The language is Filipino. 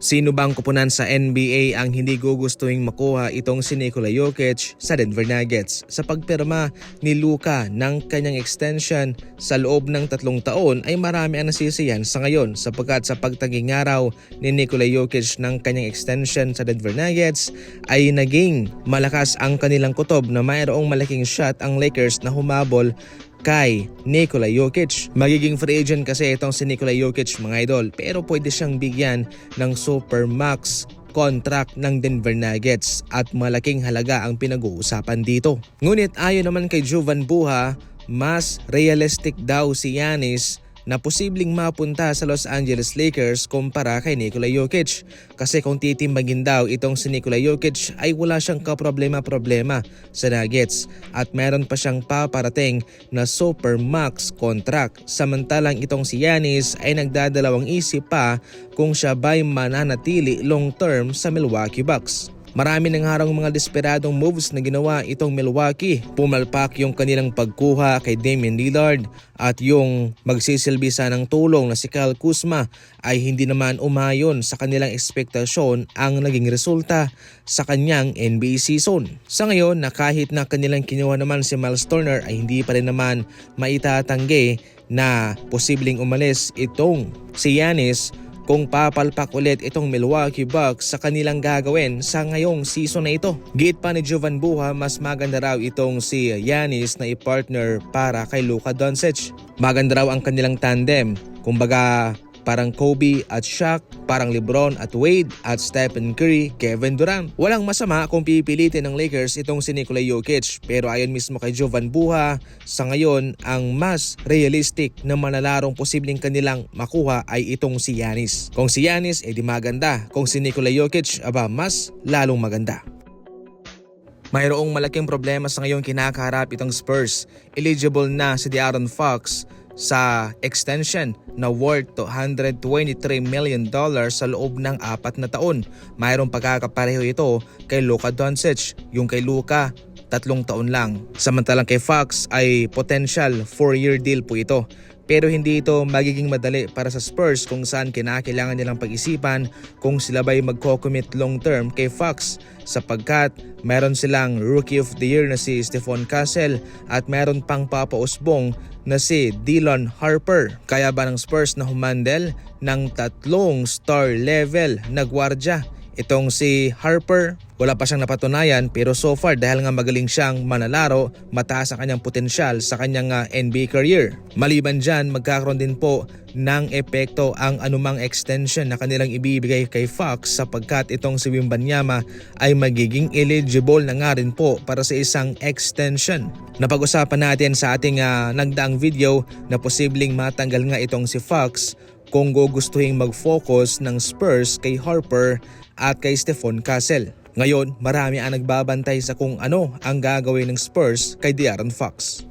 Sino bang kupunan sa NBA ang hindi gugustuhin makuha itong si Nikola Jokic sa Denver Nuggets? Sa pagpirma ni Luka ng kanyang extension sa loob ng tatlong taon ay marami ang nasisiyan sa ngayon sapagkat sa pagtaging araw ni Nikola Jokic ng kanyang extension sa Denver Nuggets ay naging malakas ang kanilang kutob na mayroong malaking shot ang Lakers na humabol kay Nikola Jokic. Magiging free agent kasi itong si Nikola Jokic mga idol pero pwede siyang bigyan ng Supermax contract ng Denver Nuggets at malaking halaga ang pinag-uusapan dito. Ngunit ayon naman kay Jovan Buha, mas realistic daw si Yanis na posibleng mapunta sa Los Angeles Lakers kumpara kay Nikola Jokic. Kasi kung titimbagin daw itong si Nikola Jokic ay wala siyang kaproblema-problema sa Nuggets at meron pa siyang paparating na Supermax contract. Samantalang itong si Yanis ay nagdadalawang isip pa kung siya ba'y mananatili long term sa Milwaukee Bucks. Marami nang harang mga desperadong moves na ginawa itong Milwaukee. Pumalpak yung kanilang pagkuha kay Damian Lillard at yung magsisilbi ng tulong na si Kyle Kuzma ay hindi naman umayon sa kanilang ekspektasyon ang naging resulta sa kanyang NBA season. Sa ngayon na kahit na kanilang kinuha naman si Miles Turner ay hindi pa rin naman maitatanggi na posibleng umalis itong si Yanis kung papalpak ulit itong Milwaukee Bucks sa kanilang gagawin sa ngayong season na ito. Gate pa ni Jovan Buha, mas maganda raw itong si Yanis na i-partner para kay Luka Doncic. Maganda raw ang kanilang tandem. Kumbaga parang Kobe at Shaq, parang Lebron at Wade at Stephen Curry, Kevin Durant. Walang masama kung pipilitin ng Lakers itong si Nikola Jokic pero ayon mismo kay Jovan Buha, sa ngayon ang mas realistic na manalarong posibleng kanilang makuha ay itong si Yanis. Kung si Yanis, edi maganda. Kung si Nikola Jokic, aba mas lalong maganda. Mayroong malaking problema sa ngayong kinakaharap itong Spurs. Eligible na si De'Aaron Fox sa extension na worth 223 million dollars sa loob ng apat na taon. Mayroong pagkakapareho ito kay Luka Doncic, yung kay Luka tatlong taon lang. Samantalang kay Fox ay potential 4-year deal po ito. Pero hindi ito magiging madali para sa Spurs kung saan kinakailangan nilang pag-isipan kung sila ba'y magko-commit long term kay Fox sapagkat meron silang Rookie of the Year na si Stephon Castle at meron pang papausbong na si Dylan Harper. Kaya ba ng Spurs na humandel ng tatlong star level na gwardya Itong si Harper, wala pa siyang napatunayan pero so far dahil nga magaling siyang manalaro, mataas ang kanyang potensyal sa kanyang uh, NBA career. Maliban dyan, magkakaroon din po ng epekto ang anumang extension na kanilang ibibigay kay Fox sapagkat itong si Wimbanyama ay magiging eligible na nga rin po para sa isang extension. Napag-usapan natin sa ating uh, nagdaang video na posibleng matanggal nga itong si Fox kung gugustuhin mag-focus ng Spurs kay Harper at kay Stephon Castle. Ngayon, marami ang nagbabantay sa kung ano ang gagawin ng Spurs kay De'Aaron Fox.